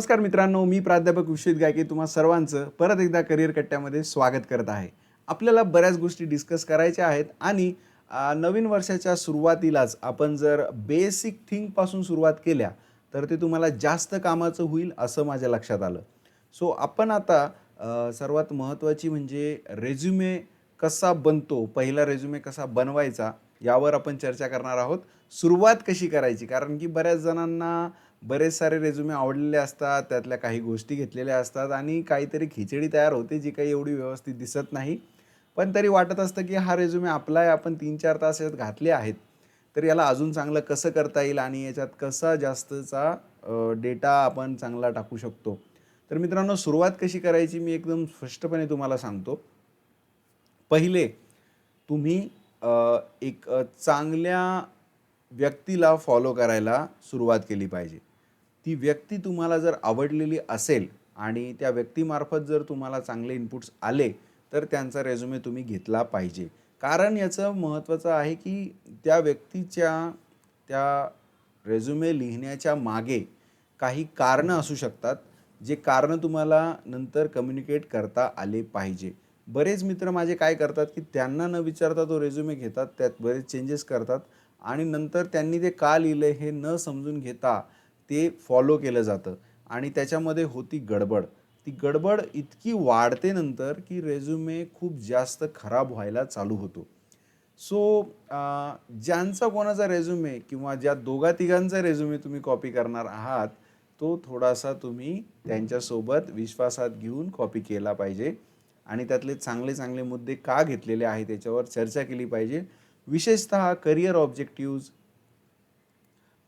नमस्कार मित्रांनो मी प्राध्यापक विश्वित गायके तुम्हा सर्वांचं परत एकदा करिअर कट्ट्यामध्ये स्वागत करत आहे. आपल्याला बऱ्याच गोष्टी डिस्कस करायच्या आहेत आणि नवीन वर्षाच्या सुरुवातीलाच आपण जर बेसिक थिंगपासून सुरुवात केल्या तर ते तुम्हाला जास्त कामाचं होईल असं माझ्या लक्षात आलं. सो आपण आता सर्वात महत्त्वाची म्हणजे रेझ्युमे कसा बनतो पहिला रेझ्युमे कसा बनवायचा यावर आपण चर्चा करणार आहोत. सुरुवात कशी करायची? कारण की बऱ्याच जणांना बरेच सारे रेझ्युमे आवडलेले असतात त्यातल्या काही गोष्टी घेतलेल्या असतात आणि काहीतरी खिचडी तयार होते जी काही एवढी व्यवस्थित दिसत नाही. पण तरी वाटत असतं की हा रेझ्युमे आपला आहे आपण तीन चार तास यात घातले आहेत. तर याला अजून चांगलं कसं करता येईल आणि याच्यात कसा जास्तचा डेटा आपण चांगला टाकू शकतो? तर मित्रांनो सुरुवात कशी करायची मी एकदम स्पष्टपणे तुम्हाला सांगतो. पहिले तुम्ही एक चांगल्या व्यक्तीला फॉलो करायला सुरुवात केली पाहिजे. ती व्यक्ती तुम्हाला जर आवडलेली असेल आणि त्या व्यक्तीमार्फत जर तुम्हाला चांगले इनपुट्स आले तर त्यांचा रेझ्युमे तुम्ही घेतला पाहिजे. कारण याचं महत्त्वाचं आहे की त्या व्यक्तीच्या त्या रेझ्युमे लिहिण्याच्या मागे काही कारणं असू शकतात जे कारणं तुम्हाला नंतर कम्युनिकेट करता आले पाहिजे. बरेच मित्र माझे काय करतात की त्यांना न विचारता तो रेझ्युमे घेतात त्यात बरेच चेंजेस करतात आणि नंतर त्यांनी ते का लिहिलं हे न समजून घेता ते फॉलो केलं जातं. आणि त्याच्यामध्ये होती गडबड. ती गडबड इतकी वाढते नंतर की रेझ्युमे खूप जास्त खराब व्हायला चालू होतो. सो ज्यांचा कोणाचा रेझ्युमे किंवा ज्या दोघा तिघांचा रेझ्युमे तुम्ही कॉपी करणार आहात तो थोडासा तुम्ही त्यांच्यासोबत विश्वासात घेऊन कॉपी केला पाहिजे. आणि त्यातले चांगले चांगले मुद्दे का घेतलेले आहेत त्याच्यावर चर्चा केली पाहिजे. विशेषतः करिअर ऑब्जेक्टिव्ज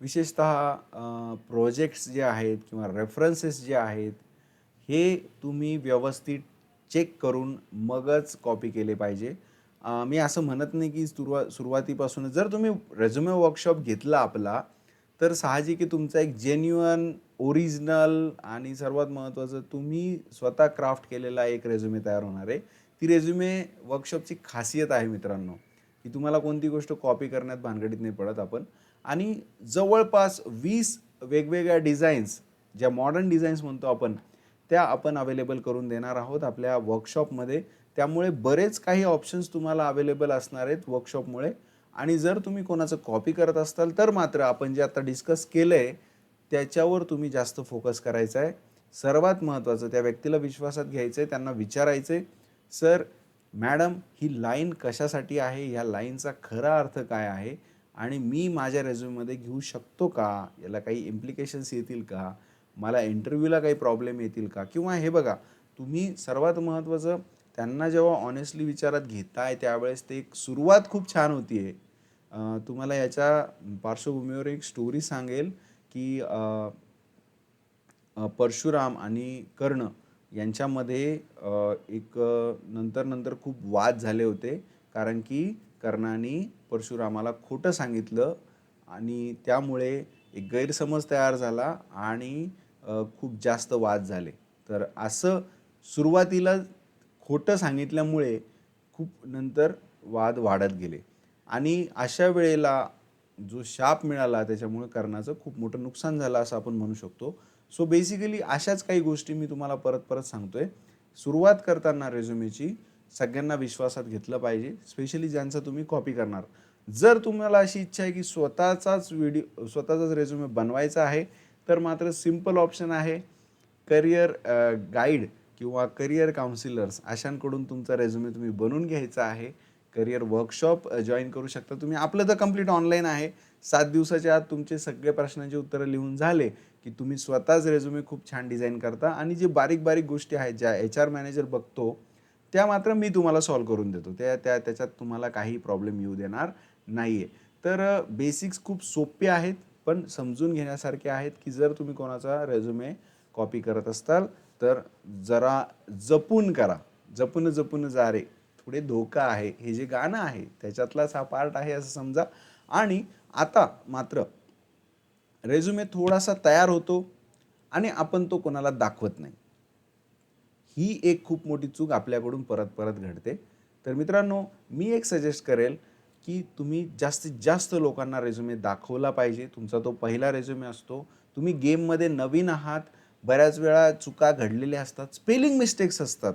विशेषतः प्रोजेक्ट्स जे आहेत किंवा रेफरन्सेस जे आहेत हे तुम्ही व्यवस्थित चेक करून मगच कॉपी केले पाहिजे. मी असं म्हणत नाही की सुरुवा सुरुवातीपासूनच जर तुम्ही रेझ्युमे वर्कशॉप घेतला आपला तर साहजिक तुमचा एक जेन्युअन ओरिजिनल आणि सर्वात महत्त्वाचं तुम्ही स्वतः क्राफ्ट केलेला एक रेझ्युमे तयार होणार आहे. ती रेझ्युमे वर्कशॉपची खासियत आहे मित्रांनो की तुम्हाला कोणती गोष्ट कॉपी करण्यात भानगडीत नाही पडत आपण. आणि जवळपास वीस वेगवेगळ्या डिझाईन्स ज्या मॉडर्न डिझाईन्स म्हणतो आपण त्या आपण अवेलेबल करून देणार आहोत आपल्या वर्कशॉपमध्ये त्यामुळे बरेच काही ऑप्शन्स तुम्हाला अवेलेबल असणार आहेत वर्कशॉपमुळे आणि जर तुम्ही कोणाचं कॉपी करत असाल तर मात्र आपण जे आता डिस्कस केलं आहे त्याच्यावर तुम्ही जास्त फोकस करायचा आहे. सर्वात महत्त्वाचं त्या व्यक्तीला विश्वासात घ्यायचं आहे त्यांना विचारायचं आहे सर मॅडम ही लाईन कशासाठी आहे? ह्या लाईनचा खरा अर्थ काय आहे? आणि मी माझ्या रेझ्युममध्ये घेऊ शकतो का? याला काही इम्प्लिकेशन्स येतील का? मला इंटरव्ह्यूला काही प्रॉब्लेम येतील का? किंवा हे बघा तुम्ही सर्वात महत्त्वाचं त्यांना जेव्हा ऑनेस्टली विचारात घेताय त्यावेळेस ते एक सुरुवात खूप छान होती आहे तुम्हाला याच्या पार्श्वभूमीवर एक स्टोरी सांगेल की परशुराम आणि कर्ण यांच्यामध्ये एक नंतर नंतर खूप वाद झाले होते. कारण की कर्णाने परशुरामाला खोटं सांगितलं आणि त्यामुळे एक गैरसमज तयार झाला आणि खूप जास्त वाद झाले. तर असं सुरुवातीला खोटं सांगितल्यामुळे खूप नंतर वाद वाढत गेले. आणि अशा वेळेला जो शाप मिळाला त्याच्यामुळे कर्णाचं खूप मोठं नुकसान झालं असं आपण म्हणू शकतो. सो बेसिकली अशाच काही गोष्टी मी तुम्हाला परत परत सांगतोय. सुरुवात करताना रेझ्युमेची सगळ्यांना विश्वासात घेतलं पाहिजे स्पेशली ज्यांचा तुम्ही कॉपी करणार. जर तुम्हाला अशी इच्छा आहे की स्वतःचाच व्हिडिओ स्वतःचाच रेझ्युमे बनवायचा आहे तर मात्र सिंपल ऑप्शन आहे करिअर गाईड किंवा करिअर काउन्सिलर्स अशांकडून तुमचा रेझ्युमे तुम्ही बनवून घ्यायचा आहे. करिअर वर्कशॉप जॉईन करू शकता तुम्ही. आपलं तर कंप्लीट ऑनलाईन आहे. सात दिवसाच्या आत तुमचे सगळे प्रश्नांची उत्तरं लिहून झाले की तुम्ही स्वतःच रेझ्युमे खूप छान डिझाईन करता. आणि जे बारीक बारीक गोष्टी आहेत ज्या एच आर मॅनेजर बघतो त्या मात्र मी तुम्हाला सॉल्व्ह करून देतो. त्या त्या त्याच्यात तुम्हाला काही प्रॉब्लेम येऊ देणार नाही आहे तर बेसिक्स खूप सोपे आहेत पण समजून घेण्यासारखे आहेत की जर तुम्ही कोणाचा रेझ्युमे कॉपी करत असताल तर जरा जपून करा. जपून जपून जा रे. थोडे धोका आहे. हे जे गाणं आहे त्याच्यातलाच हा पार्ट आहे असं समजा. आणि आता मात्र रेझ्युमे थोडासा तयार होतो आणि आपण तो कोणाला दाखवत नाही. ही एक खूप मोठी चूक आपल्याकडून परत परत घडते. तर मित्रांनो मी एक सजेस्ट करेल की तुम्ही जास्तीत जास्त लोकांना रेझ्युमे दाखवला पाहिजे. तुमचा तो पहिला रेझ्युमे असतो. तुम्ही गेममध्ये नवीन आहात. बऱ्याच वेळा चुका घडलेल्या असतात. स्पेलिंग मिस्टेक्स असतात.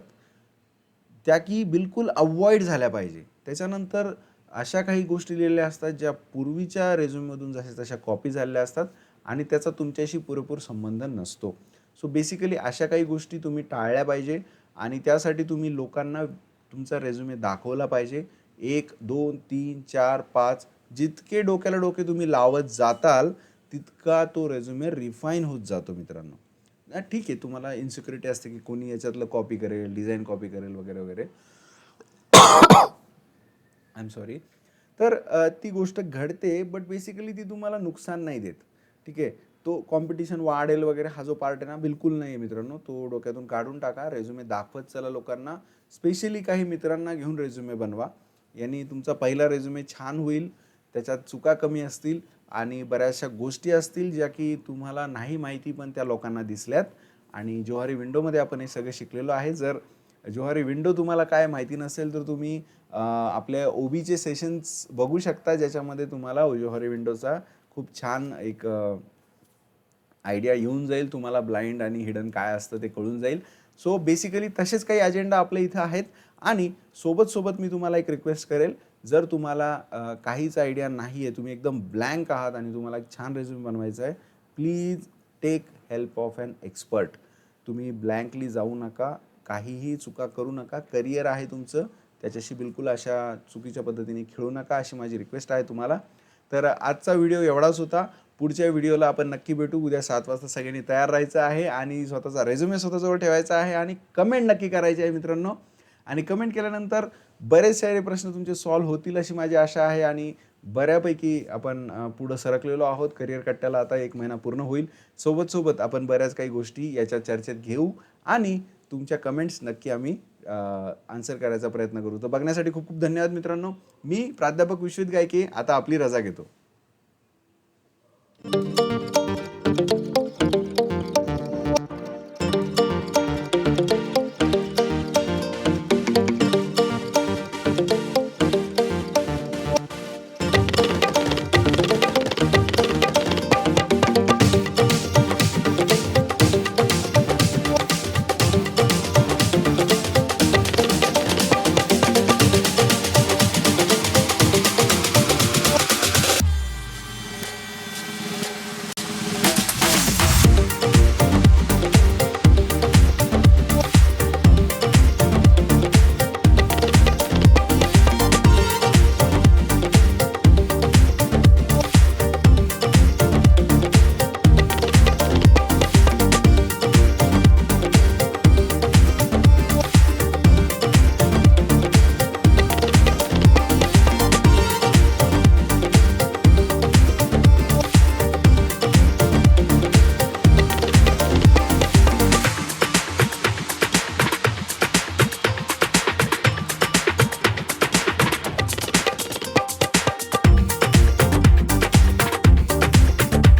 त्या की बिलकुल अवॉइड झाल्या पाहिजे. त्याच्यानंतर अशा काही गोष्टी लिहिलेल्या असतात ज्या पूर्वीच्या रेझ्युममधून जशा तशा कॉपी झालेल्या असतात आणि त्याचा तुमच्याशी पुरेपूर संबंध नसतो. सो बेसिकली अशा काही गोष्टी तुम्ही टाळल्या पाहिजे आणि त्यासाठी तुम्ही लोकांना तुमचा रेझ्युमे दाखवला पाहिजे. एक दोन तीन चार पाच जितके डोक्याला डोके तुम्ही लावत जाताल तितका तो रेझ्युमे रिफाईन होत जातो मित्रांनो. ठीक आहे तुम्हाला इन्सिक्युरिटी असते की कोणी याच्यातलं कॉपी करेल डिझाईन कॉपी करेल वगैरे वगैरे. आय एम सॉरी तर ती गोष्ट घडते बट बेसिकली ती तुम्हाला नुकसान नाही देत. ठीक आहे? तो कॉम्पिटिशन वाढेल वगैरे हा जो पार्ट आहे ना बिलकुल नाही आहे मित्रांनो. तो डोक्यातून काढून टाका रेझ्युमे दाखवत चला लोकांना. स्पेशली काही मित्रांना घेऊन रेझ्युमे बनवा. यांनी तुमचा पहिला रेझ्युमे छान होईल त्याच्यात चुका कमी असतील आणि बऱ्याचशा गोष्टी असतील ज्या की तुम्हाला नाही माहिती पण त्या लोकांना दिसल्यात. आणि जोहारी विंडोमध्ये आपण हे सगळं शिकलेलो आहे. जर जोहारी विंडो तुम्हाला काय माहिती नसेल तर तुम्ही अ, आपल्या ओबीचे सेशन्स बघू शकता ज्याच्यामध्ये तुम्हाला जोहारी विंडोचा खूप छान एक आयडिया येऊन जाईल तुम्हाला ब्लाइंड आणि हिडन काय असतं ते कळून जाईल. सो बेसिकली तसेच काही अजेंडा आपल्या इथं आहेत. आणि सोबत सोबत मी तुम्हाला एक रिक्वेस्ट करेल. जर तुम्हाला काहीच आयडिया नाही आहे तुम्ही एकदम ब्लँक आहात आणि तुम्हाला एक छान रेझ्युम बनवायचा आहे please take help of an expert तुम्ही ब्लँकली जाऊ नका काहीही चुका करू नका. करिअर आहे तुमचं त्याच्याशी बिलकुल अशा चुकीच्या पद्धतीने खेळू नका अशी माझी रिक्वेस्ट आहे तुम्हाला. तर आजचा व्हिडिओ एवढाच होता. पुढच्या व्हिडिओला आपण नक्की भेटू. उद्या सात वाजता सगळ्यांनी तयार राहायचं आहे आणि स्वतःचा रेझ्युमे स्वतःजवळ ठेवायचा आहे आणि कमेंट नक्की करायची आहे मित्रांनो. आणि कमेंट केल्यानंतर बरेच सारे प्रश्न तुमचे सॉल्व्ह होतील अशी माझी आशा आहे आणि बऱ्यापैकी आपण पुढं सरकलेलो आहोत. करिअर कट्ट्याला आता एक महिना पूर्ण होईल. सोबत सोबत आपण बऱ्याच काही गोष्टी याच्या चर्चेत घेऊ आणि तुमच्या कमेंट्स नक्की आम्ही आन्सर करायचा प्रयत्न करू. तर बघण्यासाठी खूप खूप धन्यवाद मित्रांनो. मी प्राध्यापक विश्वित गायके आता आपली रजा घेतो. Thank you.